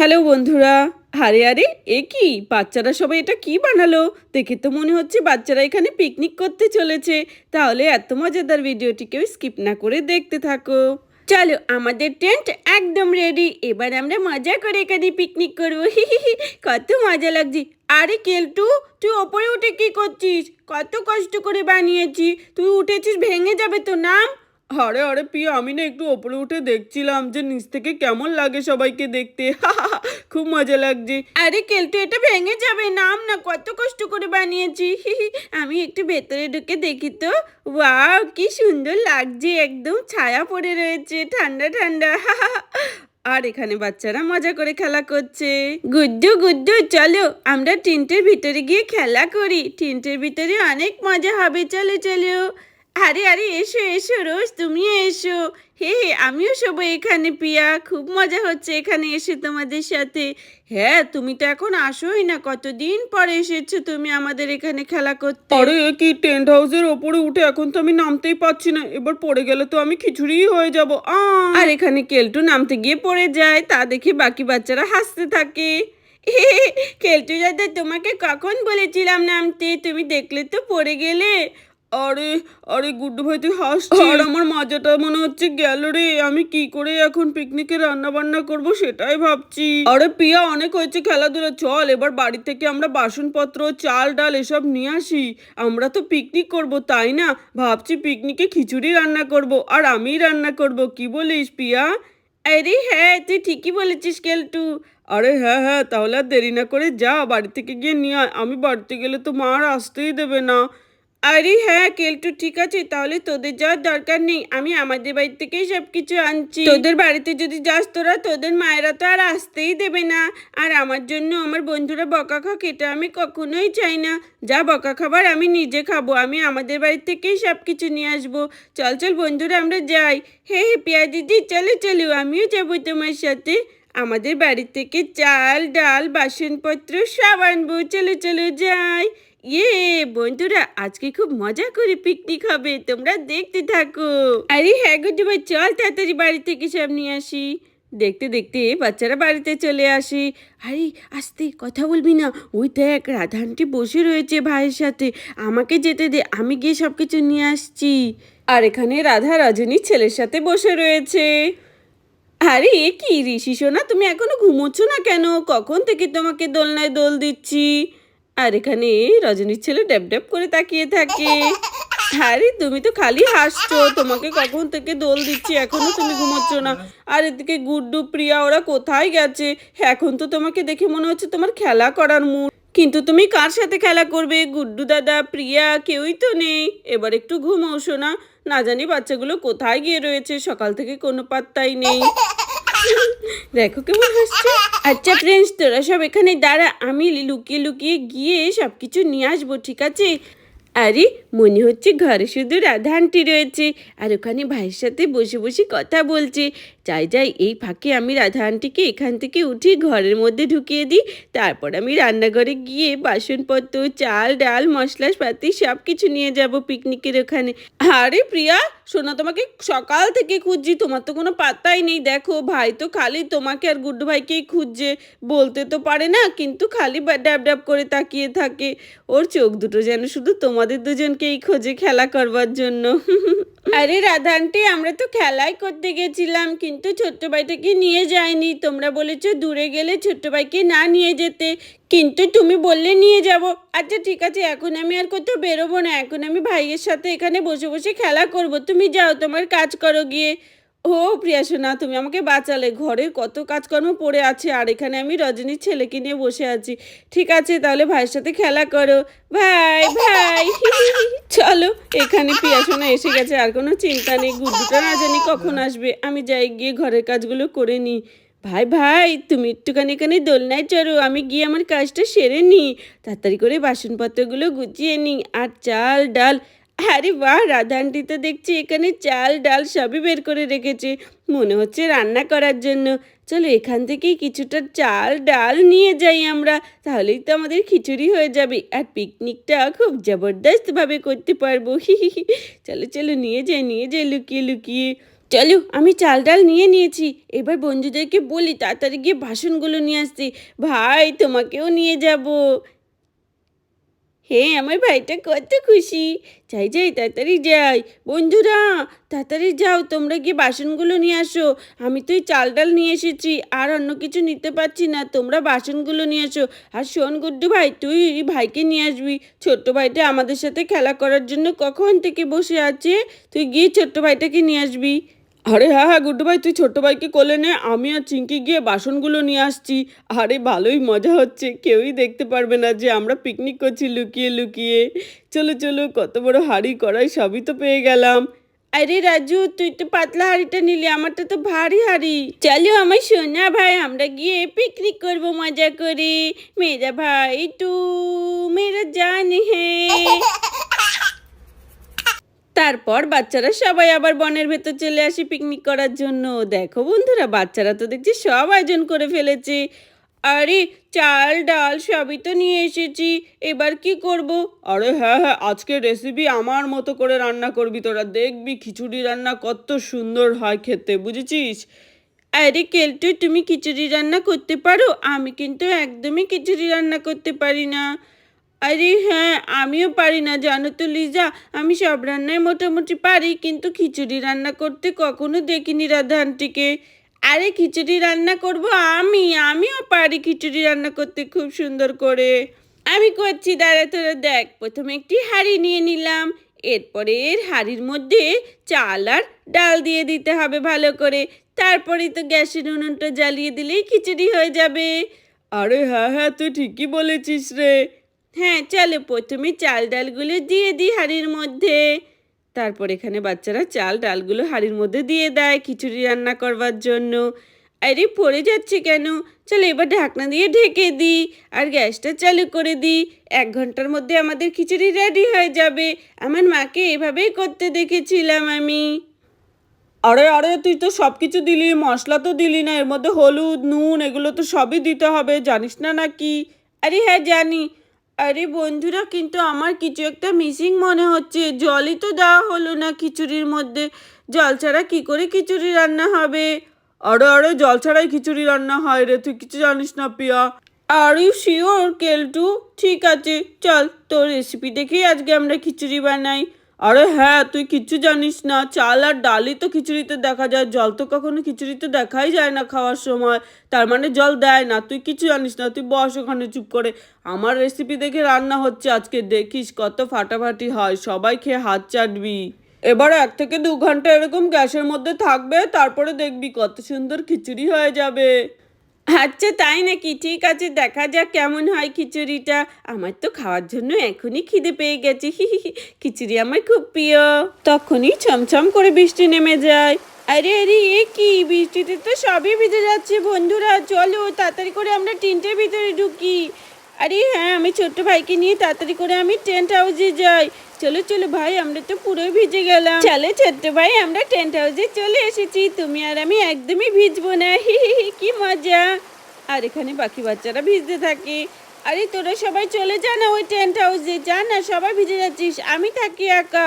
Hello বন্ধুরা, আরে আরে, এ কি? বাচ্চারা সবাই এটা কি বানালো? দেখে তো মনে হচ্ছে বাচ্চারা এখানে পিকনিক করতে চলেছে। তাহলে এত মজাদার ভিডিওটি কেউ স্কিপ না করে দেখতে থাকো। চলো, আমাদের টেন্ট একদম রেডি এবার আমরা মজা করে এখানে পিকনিক করব। কত মজা লাগছে। আরে কেলটু তুই ওপরে উঠে কি করছিস? কত কষ্ট করে বানিয়েছি। তুই উঠেছিস, ভেঙে যাবে তো নাম। আরে আরে পিয়া আমি না একটু ওপরে উঠে দেখছিলাম যে নিচ থেকে কেমন লাগে সবাইকে দেখতে। খুব মজা লাগছে। আরে কেলটু এটা ভেঙে যাবে, নাম না, কত কষ্ট করে বানিয়েছি। আমি একটু ভেতরে ঢুকে দেখি তো। ওয়াও, কি সুন্দর লাগছে, একদম ছায়া পড়ে রয়েছে, ঠান্ডা ঠান্ডা। আর এখানে বাচ্চারা মজা করে খেলা করছে। গুড্ডু গুড্ডু, চলো, আমরা টিনটের ভিতরে গিয়ে খেলা করি। টিনটের ভিতরে অনেক মজা হবে, চলো চলো। আরে আরে এসো এসো রোজ তুমিও এসো। হে হে আমিও সবাই এখানে পিয়া। খুব মজা হচ্ছে এখানে এসে তোমাদের সাথে। হ্যাঁ তুমি তো এখন আসোই না। কতদিন পরে এসেছ তুমি আমাদের এখানে খেলা করতে? আরে কি টেন্ট হাউসের ওপরে উঠে এখন তো আমি নামতেই পাচ্ছি না। এবার পড়ে গেলে তো আমি খিচুড়ি হয়ে যাব। আর এখানে কেলটু নামতে গিয়ে পড়ে যায়। তা দেখে বাকি বাচ্চারা হাসতে থাকে। কেলটু দাদা তোমাকে কখন বলেছিলাম নামতে? তুমি দেখলে তো পড়ে গেলে। আরে আরে গুড্ডু ভাই তুই হাসছিস? আর আমার মাজাটা মনে হচ্ছে গেল রে। আমি কি করে এখন পিকনিকে রান্না বান্না করব সেটাই ভাবছি। আরে পিয়া অনেক হয়েছে খেলাধুলা। চল এবার বাড়ি থেকে আমরা বাসনপত্র চাল ডাল এসব নিয়ে আসি। আমরা তো পিকনিক করব তাই না? ভাবছি পিকনিকে খিচুড়ি রান্না করব আর আমিই রান্না করব। কি বলিস পিয়া? আরে হ্যাঁ তুই ঠিকই বলেছিস কেলটু। আরে হ্যাঁ হ্যাঁ তাহলে আর দেরি না করে যা বাড়ি থেকে গিয়ে নিয়ে আয়। আমি বাড়িতে গেলে তো মা আর আসতেই দেবে না। আরে হ্যাঁ কেলটু, ঠিক আছে, তাহলে তোদের যাওয়ার দরকার নেই। আমি আমাদের বাড়ি থেকেই সব কিছু আনছি। তোদের বাড়িতে যদি যাস তোরা, তোদের মায়েরা তো আর আসতেই দেবে না। আর আমার জন্য আমার বন্ধুরা বকা খাক এটা আমি কখনোই চাই না। যা বকা খাবার আমি নিজে খাব, আমি আমাদের বাড়ি থেকেই সব কিছু নিয়ে আসব। চল চল, বন্ধুরা, আমরা যাই। হে হে, পিয়া দিদি, চলো চলো, আমিও যাব তোমার সাথে। আমাদের বাড়ি থেকে চাল, ডাল, বাসনপত্র সব আনব। চলো চলো, যাই। ইয়ে বন্ধুরা, আজকে খুব মজা করে পিকনিক হবে, তোমরা দেখতে থাকো। আরে হ্যাঁ গুড্ডু ভাই চল তাড়াতাড়ি বাড়ি থেকে সব নিয়ে আসি। দেখতে দেখতে বাচ্চারা বাড়িতে চলে আসে। আরে, আসতে, কথা বলবি না। ওই দেখ, রাধানটি বসে রয়েছে ভাইয়ের সাথে। আমাকে যেতে দে, আমি গিয়ে সব কিছু নিয়ে আসছি। আর এখানে রাধা রজনীর ছেলের সাথে বসে রয়েছে। আরে কি, ঋষি সোনা, তুমি এখনও ঘুমোচ্ছ না কেন? কখন থেকে তোমাকে দোলনায় দোল দিচ্ছি? আর এখানে রজনীর ছেলে ড্যাব ড্যাব করে তাকিয়ে থাকে। আরে, তুমি তো খালি হাসছো, তোমাকে কখন থেকে দোল দিচ্ছি, এখনও তুমি ঘুমোচ্ছ না। আর এদিকে গুড্ডু, প্রিয়া, ওরা কোথায় গেছে? এখন তো তোমাকে দেখে মনে হচ্ছে তোমার খেলা করার মুড কিন্তু তুমি কার সাথে খেলা করবে? গুড্ডু দাদা, প্রিয়া, কেউই তো নেই। এবার একটু ঘুমোও শোনা না জানি বাচ্চাগুলো কোথায় গিয়ে রয়েছে, সকাল থেকে কোনো পাত্তাই নেই। দেখো কেমন হাসছে। আচ্ছা ফ্রেন্ডস তোরা সব এখানে দাঁড়া। আমি লুকিয়ে লুকিয়ে গিয়ে সব কিছু নিয়ে আসব, ঠিক আছে? আরে, মনে হচ্ছে ঘরে শুধু রাধা আন্টি রয়েছে। আর ওখানে ভাইয়ের সাথে বসে বসে কথা বলছে। যাই যাই, এই ফাঁকে আমি রাধা আন্টিকে এখান থেকে উঠি ঘরের মধ্যে ঢুকিয়ে দিই। তারপর আমি রান্নাঘরে গিয়ে বাসনপত্র, চাল, ডাল, মশলাপাতি সব কিছু নিয়ে যাব পিকনিকের ওখানে। আরে প্রিয়া শোনা তোমাকে সকাল থেকে খুঁজছি, তোমার তো কোনো পাত্তাই নেই। দেখো, ভাই তো খালি তোমাকে আর গুড্ডু ভাইকেই খুঁজছে। বলতে তো পারে না, কিন্তু খালি ড্যাব ড্যাব করে তাকিয়ে থাকে। ওর চোখ দুটো যেন শুধু তোমাদের দুজনকেই খোঁজে খেলা করবার জন্য। আরে রাধানটি, আমরা তো খেলাই করতে গেছিলাম, কিন্তু ছোট্ট ভাইটাকে নিয়ে যায়নি। তোমরা বলেছ দূরে গেলে ছোট্ট ভাইকে না নিয়ে যেতে, কিন্তু তুমি বললে নিয়ে যাব। আচ্ছা ঠিক আছে, এখন আমি আর কোথাও বেরোবো না। এখন আমি ভাইয়ের সাথে এখানে বসে বসে খেলা করব। তুমি যাও, তোমার কাজ করো গিয়ে। ও প্রিয়া সোনা, তুমি আমাকে বাঁচালে। ঘরের কত কাজকর্ম পড়ে আছে, আর এখানে আমি রজনীর ছেলেকে নিয়ে বসে আছি। ঠিক আছে, তাহলে ভাইয়ের সাথে খেলা করো। ভাই ভাই চলো, এখানে প্রিয়া সোনা এসে গেছে, আর কোনো চিন্তা নেই। গুড্ডুটা না জানি কখন আসবে। আমি যাই, গিয়ে ঘরের কাজগুলো করে নিই। ভাই ভাই, তুমি একটুখানি এখানে দোলনায় চড়ো, আমি গিয়ে আমার কাজটা সেরে নিই। তাড়াতাড়ি করে বাসনপত্রগুলো গুছিয়ে নিই। আর চাল, ডাল আরে বাহ রাধা আন্টি তো দেখছি এখানে চাল, ডাল সবই বের করে রেখেছে। মনে হচ্ছে রান্না করার জন্য। চলো এখান থেকেই কিছুটা চাল, ডাল নিয়ে যাই আমরা। তাহলেই তো আমাদের খিচুড়ি হয়ে যাবে। আর পিকনিকটা খুব জবরদস্তভাবে করতে পারব। চলো চলো, নিয়ে যাই নিয়ে যাই, লুকিয়ে লুকিয়ে। চলো, আমি চাল, ডাল নিয়ে নিয়েছি। এবার বন্ধুদেরকে বলি, তাড়াতাড়ি গিয়ে বাসনগুলো নিয়ে আসতে। ভাই, তোমাকেও নিয়ে যাব। হ্যাঁ আমার ভাইটা কত খুশি। যাই যাই, তাড়াতাড়ি যাই। বন্ধুরা, তাড়াতাড়ি যাও, তোমরা গিয়ে বাসনগুলো নিয়ে আসো। আমি তো এই চাল ডাল নিয়ে এসেছি, আর অন্য কিছু নিতে পারছি না। তোমরা বাসনগুলো নিয়ে আসো। আর শোন, গুড্ডু ভাই, তুই ভাইকে নিয়ে আসবি। ছোট্ট ভাইটা আমাদের সাথে খেলা করার জন্য কখন থেকে বসে আছে? তুই গিয়ে ছোট্ট ভাইটাকে নিয়ে আসবি। আরে হ্যাঁ হ্যাঁ গুড্ডু ভাই, তুই ছোট্ট ভাইকে কোলে নে, আমি আর চিঙ্কি গিয়ে বাসনগুলো নিয়ে আসছি। আরে ভালোই মজা হচ্ছে, কেউই দেখতে পারবে না যে আমরা পিকনিক করছি লুকিয়ে লুকিয়ে। চলো চলো, কত বড় হাঁড়ি কড়াই সবই তো পেয়ে গেলাম। আরে রাজু, তুই তো পাতলা হাড়িটা নিলি, আমারটা তো ভারী হাড়ি। চলো আমার সোনা ভাই, আমরা গিয়ে পিকনিক করব, মজা করে। মেরা ভাই তু মেরা জান হ্যাঁ তারপর বাচ্চারা সবাই আবার বনের ভেতর চলে আসে পিকনিক করার জন্য। দেখো বন্ধুরা, বাচ্চারা তো দেখছি সব আয়োজন করে ফেলেছে। আরে, চাল, ডাল সবই তো নিয়ে এসেছি। এবার কি করব? আরে হ্যাঁ হ্যাঁ আজকে রেসিপি আমার মতো করে রান্না করবি তোরা। দেখবি খিচুড়ি রান্না কত সুন্দর হয় খেতে, বুঝেছিস? আরে কেলটু, তুমি খিচুড়ি রান্না করতে পারো? আমি কিন্তু একদমই খিচুড়ি রান্না করতে পারি না। আরে হ্যাঁ আমিও পারি না, জানো তো লিজা। আমি সব রান্নায় মোটামুটি পারি, কিন্তু খিচুড়ি রান্না করতে কখনো দেখিনি রাধা আন্টিকে। আরে খিচুড়ি রান্না করব আমি, আমিও পারি খিচুড়ি রান্না করতে খুব সুন্দর করে। আমি করছি, দাঁড়া তোরা দেখ, প্রথমে একটি হাঁড়ি নিয়ে নিলাম। এরপরে এর হাঁড়ির মধ্যে চাল আর ডাল দিয়ে দিতে হবে ভালো করে। তারপরে তো গ্যাসের উনুনটা জ্বালিয়ে দিলেই খিচুড়ি হয়ে যাবে। আরে হ্যাঁ হ্যাঁ তুই ঠিকই বলেছিস রে। হ্যাঁ চলো প্রথমে চাল ডালগুলো দিয়ে দিই হাঁড়ির মধ্যে। তারপর এখানে বাচ্চারা চাল ডালগুলো হাঁড়ির মধ্যে দিয়ে দেয় খিচুড়ি রান্না করবার জন্য। আরে, পড়ে যাচ্ছে কেন? চলো এবার ঢাকনা দিয়ে ঢেকে দিই আর গ্যাসটা চালু করে দিই। এক ঘণ্টার মধ্যে আমাদের খিচুড়ি রেডি হয়ে যাবে। আমার মাকে এভাবেই করতে দেখেছিলাম আমি। আরে আরে, তুই তো সব কিছু দিলি, মশলা তো দিলি না, এর মধ্যে হলুদ, নুন, এগুলো তো সবই দিতে হবে, জানিস না নাকি? আরে হ্যাঁ জানি। আরে বন্ধুরা, কিন্তু আমার কিছু একটা মিসিং মনে হচ্ছে। জলই তো দেওয়া হলো না খিচুড়ির মধ্যে। জল ছাড়া কী করে খিচুড়ি রান্না হবে? আরে, আরও জল ছাড়াই খিচুড়ি রান্না হয় রে, তুই কিছু জানিস না পিয়া আর ইউ শিওর কেলটু? ঠিক আছে, চল তোর রেসিপি দেখেই আজকে আমরা খিচুড়ি বানাই। আরে হ্যাঁ তুই কিচ্ছু জানিস না। চাল আর ডালই তো খিচুড়িতে দেখা যায়। জল তো কখনো খিচুড়িতে দেখাই যায় না খাওয়ার সময়। তার মানে জল দেয় না। তুই কিছু জানিস না। তুই বস ওখানে চুপ করে। আমার রেসিপি দেখে রান্না হচ্ছে আজকে। দেখিস কত ফাটাফাটি হয়। সবাই খেয়ে হাত চাটবি। এবার এক থেকে দু ঘণ্টা এরকম গ্যাসের মধ্যে থাকবে। তারপরে দেখবি কত সুন্দর খিচুড়ি হয়ে যাবে। আচ্ছা তাই নাকি? ঠিক আছে, দেখা যাক কেমন হয় খিচুড়িটা। আমার তো খাওয়ার জন্য এখনই খিদে পেয়ে গেছে। হি হি। খিচুড়ি আমার খুব প্রিয়। তখনই ছমছম করে বৃষ্টি নেমে যায়। আরে আরে, এ কি? বৃষ্টিতে তো সবই ভিজে যাচ্ছে বন্ধুরা। চলো, তাড়াতাড়ি করে আমরা টিনটের ভিতরে ঢুকি। আরে হ্যাঁ আমি ছোট্ট ভাইকে নিয়ে তাড়াতাড়ি করে আমি টেন্ট হাউসে যাই। চলো চলো ভাই, আমরা তো পুরো ভিজে গেলাম। চলো, ছোট্ট ভাই, আমরা টেন্ট হাউসে চলে এসেছি। তুমি আর আমি একদমই ভিজবো না। হি হি হি, কি মজা। আর এখানে বাকি বাচ্চারা ভিজতে থাকে। আরে, তোরা সবাই চলে যা না ওই টেন্ট হাউসে যা না, সবাই ভিজে যাচ্ছিস। আমি থাকি একা।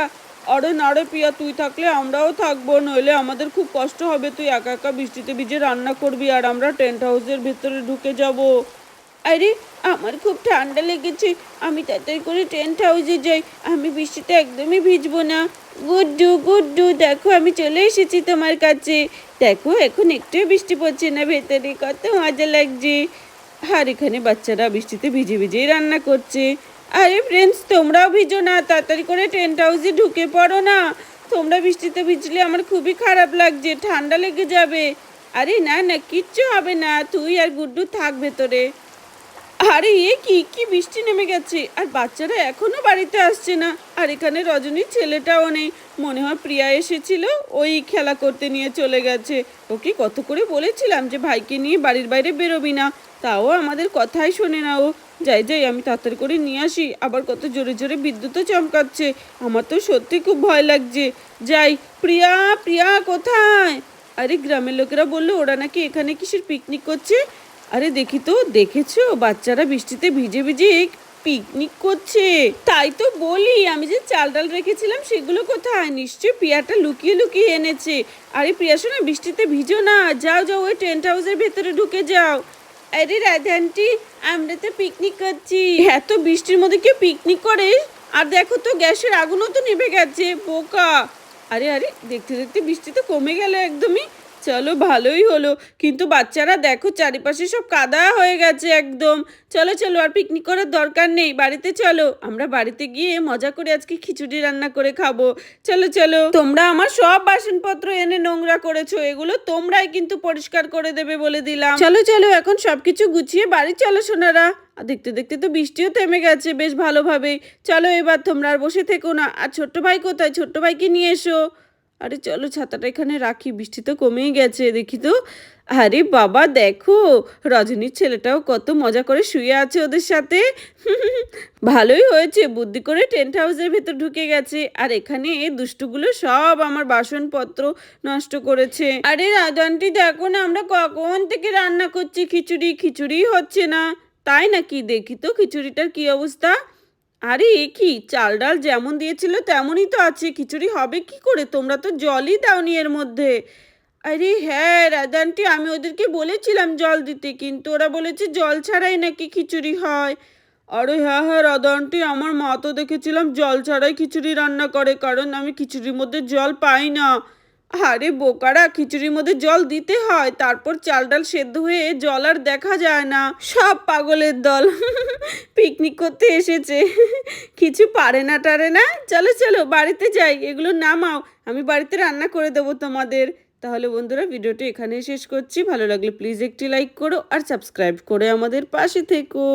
আরে না পিয়া, তুই থাকলে আমরাও থাকব। নইলে আমাদের খুব কষ্ট হবে। তুই একা একা বৃষ্টিতে ভিজে রান্না করবি আর আমরা টেন্ট হাউসের ভেতরে ঢুকে যাব। আরে, আমার খুব ঠান্ডা লেগেছে। আমি তাড়াতাড়ি করে টেন্ট হাউসে যাই। আমি বৃষ্টিতে একদমই ভিজবো না। গুড্ডু গুড্ডু দেখো, আমি চলে এসেছি তোমার কাছে। দেখো, এখন একটু বৃষ্টি পড়ছে না, ভেতরে কত মজা লাগছে। আর এখানে বাচ্চারা বৃষ্টিতে ভিজে ভিজেই রান্না করছে। আরে ফ্রেন্ডস তোমরাও ভিজো না, তাড়াতাড়ি করে টেন্ট হাউসে ঢুকে পড়ো না। তোমরা বৃষ্টিতে ভিজলে আমার খুবই খারাপ লাগছে, ঠান্ডা লেগে যাবে। আরে না না, কিচ্ছু হবে না। তুই আর গুড্ডু থাক ভেতরে আরে এ কি কি বৃষ্টি নেমে গেছে। আর বাচ্চারা এখনও বাড়িতে আসছে না। আর এখানে রজনীর ছেলেটাও নেই। মনে হয় প্রিয়া এসেছিল, ওই খেলা করতে নিয়ে চলে গেছে। ওকে কত করে বলেছিলাম যে, ভাইকে নিয়ে বাড়ির বাইরে বেরোবি না। তাও আমাদের কথাই শোনে না ও। যাই যাই, আমি তাড়াতাড়ি করে নিয়ে আসি। আবার কত জোরে জোরে বিদ্যুৎও চমকাচ্ছে। আমার তো সত্যি খুব ভয় লাগছে। যাই, প্রিয়া প্রিয়া কোথায়? আরে গ্রামের লোকেরা বলল, ওরা নাকি এখানে কিসের পিকনিক করছে? আরে দেখি তো, দেখেছ? বাচ্চারা বৃষ্টিতে ভিজে ভিজে পিকনিক করছে। তাই তো বলি, আমি যে চাল ডাল রেখেছিলাম সেগুলো কোথায়? নিশ্চয়ই পিয়াটা লুকিয়ে লুকিয়ে এনেছে। আরে প্রিয়া শোনা, বৃষ্টিতে ভিজো না। যাও যাও, ওই টেন্ট হাউসের ভেতরে ঢুকে যাও। আরে রাধানটি আমরা তো পিকনিক করছি। এত বৃষ্টির মধ্যে কেউ পিকনিক করে? আর দেখো তো, গ্যাসের আগুনও তো নেভে গেছে, বোকা। আরে আরে, দেখতে দেখতে বৃষ্টি তো কমে গেল একদমই। চলো, ভালোই হলো। কিন্তু বাচ্চারা দেখো, চারিপাশে সব কাদা হয়ে গেছে একদম। চলো চলো, আর পিকনিক করার দরকার নেই। বাড়িতে চলো। আমরা বাড়িতে গিয়ে মজা করে আজকে খিচুড়ি রান্না করে খাব। চলো চলো। তোমরা আমার সব বাসনপত্র এনে নোংরা করেছ। এগুলো তোমরাই কিন্তু পরিষ্কার করে দেবে বলে দিলাম। চলো চলো, এখন সবকিছু গুছিয়ে বাড়ি চলো, সোনারা। আর দেখতে দেখতে তো বৃষ্টিও থেমে গেছে বেশ ভালোভাবেই। চলো, এবার তোমরা আর বসে থেকো না। আর ছোট্ট ভাই কোথায়? ছোট্ট ভাইকে নিয়ে এসো। আরে চলো ছাতাটা এখানে রাখি বৃষ্টি তো কমেই গেছে, দেখি তো। আরে বাবা, দেখো, রজনীর ছেলেটাও কত মজা করে শুয়ে আছে ওদের সাথে। ভালোই হয়েছে, বুদ্ধি করে টেন্ট হাউসের ভেতর ঢুকে গেছে। আর এখানে এই দুষ্টুগুলো সব আমার বাসনপত্র নষ্ট করেছে। আরে রাজানটি, দেখো না, আমরা কখন থেকে রান্না করছি? খিচুড়ি খিচুড়ি হচ্ছে না। তাই নাকি? দেখি তো, খিচুড়িটার কি অবস্থা? আরে, এ কি? চাল ডাল যেমন দিয়েছিল তেমনই তো আছে। খিচুড়ি হবে কি করে? তোমরা তো জলই দাওনি এর মধ্যে। আরে হ্যাঁ রাধানটি আমি ওদেরকে বলেছিলাম জল দিতে, কিন্তু ওরা বলেছে জল ছাড়াই নাকি খিচুড়ি হয়। আরে হ্যাঁ হ্যাঁ রাধানটি আমার মা তো দেখেছিলাম জল ছাড়াই খিচুড়ি রান্না করে, কারণ আমি খিচুড়ির মধ্যে জল পাই না। আরে বোকারা, খিচুড়ির মধ্যে জল দিতে হয়, তারপর চাল ডাল সেদ্ধ হয়ে জল আর দেখা যায় না। সব পাগলের দল। পিকনিক করতে এসেছে। কিছু পারে না টারে না? চলো চলো, বাড়িতে যাই। এগুলো নামাও। আমি বাড়িতে রান্না করে দেবো তোমাদের। তাহলে বন্ধুরা, ভিডিওটি এখানেই শেষ করছি। ভালো লাগলে প্লিজ একটি লাইক করো আর সাবস্ক্রাইব করে আমাদের পাশে থেকো।